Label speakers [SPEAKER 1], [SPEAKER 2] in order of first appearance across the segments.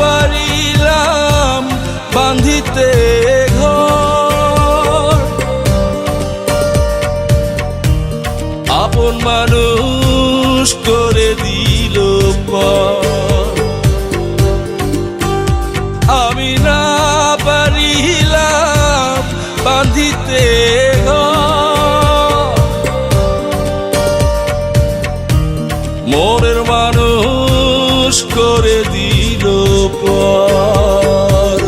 [SPEAKER 1] পারিলাম বান্ধিতে ঘর। আপন মানুষ করে দিল আমি না পারিলাম বান্ধিতে ঘর। মনের মানুষ করে দিল পর।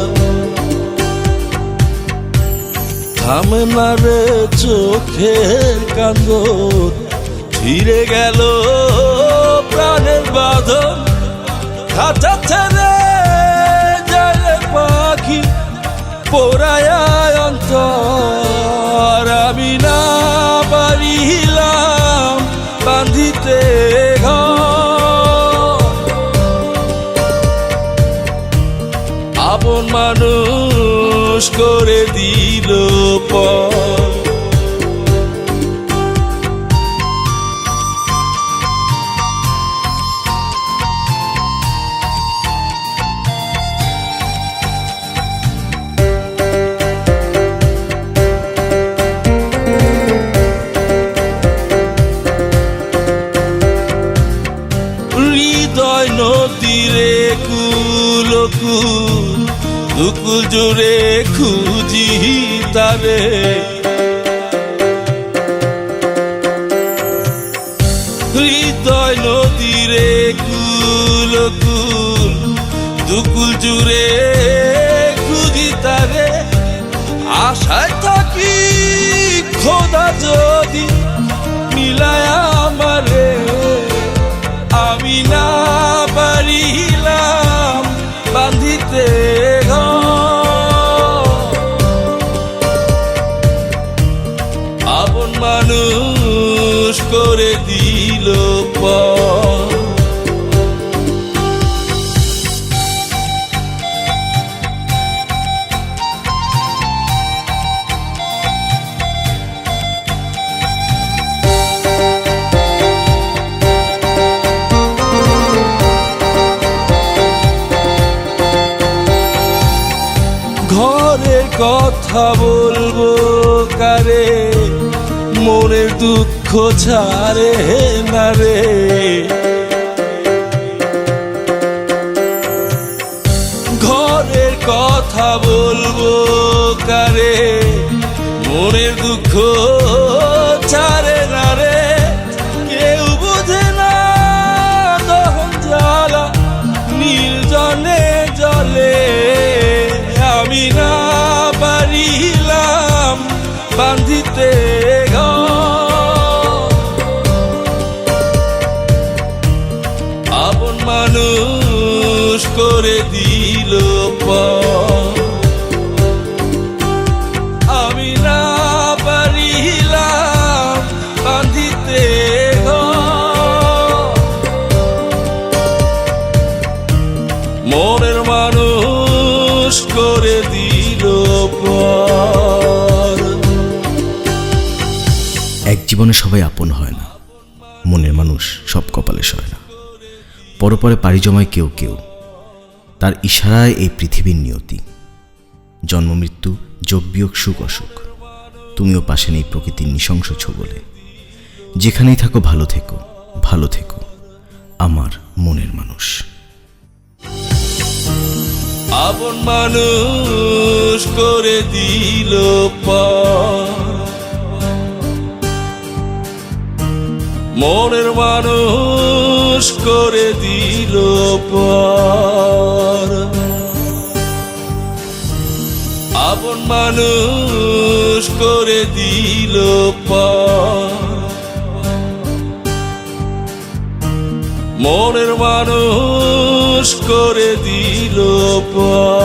[SPEAKER 1] থামে না রে কান্দ ফিরে গেল প্রাণের বাঁধন খাতা ছেড়ে মানুষ করে দিল পর হৃদয় নদীরে কুলকুল দুকুল জুড়ে খুঁজি তারে। হৃদয় নদীরে কুলকুল দুকুল জুড়ে খুঁজি তারে। আশায় থাকি খোদা যদি মিলায় আমারে, আমি না আপন মানুষ করে দিল ঘরের কথা বলব কারে? মনের দুঃখ ছাড়ে না রে। ঘরের কথা বলব কারে? মনের দুঃখ করে দিল আমি না পারিলাম বান্ধিতে ঘর। মনের মানুষ করে দিল
[SPEAKER 2] এক জীবনে সবাই আপন হয় না। মনের মানুষ সব কপালে সয় না। পরপরে পাড়ি জমায় কেউ কেউ। তার ইশারায় এই পৃথিবীর নিয়তি। জন্ম, মৃত্যু, যোগ, বিয়োগ, সুখ, অসুখ। তুমিও পাশে নেই প্রকৃতির নৃশংস ছবলে যেখানেই থাকো, ভালো থেকো ভালো থেকো, আমার মনের মানুষ।
[SPEAKER 1] আপন মানুষ করে দিল মনের মানুষ করে দিল পর। আপন মানুষ করে দিল পর। মনের মানুষ করে দিল পর।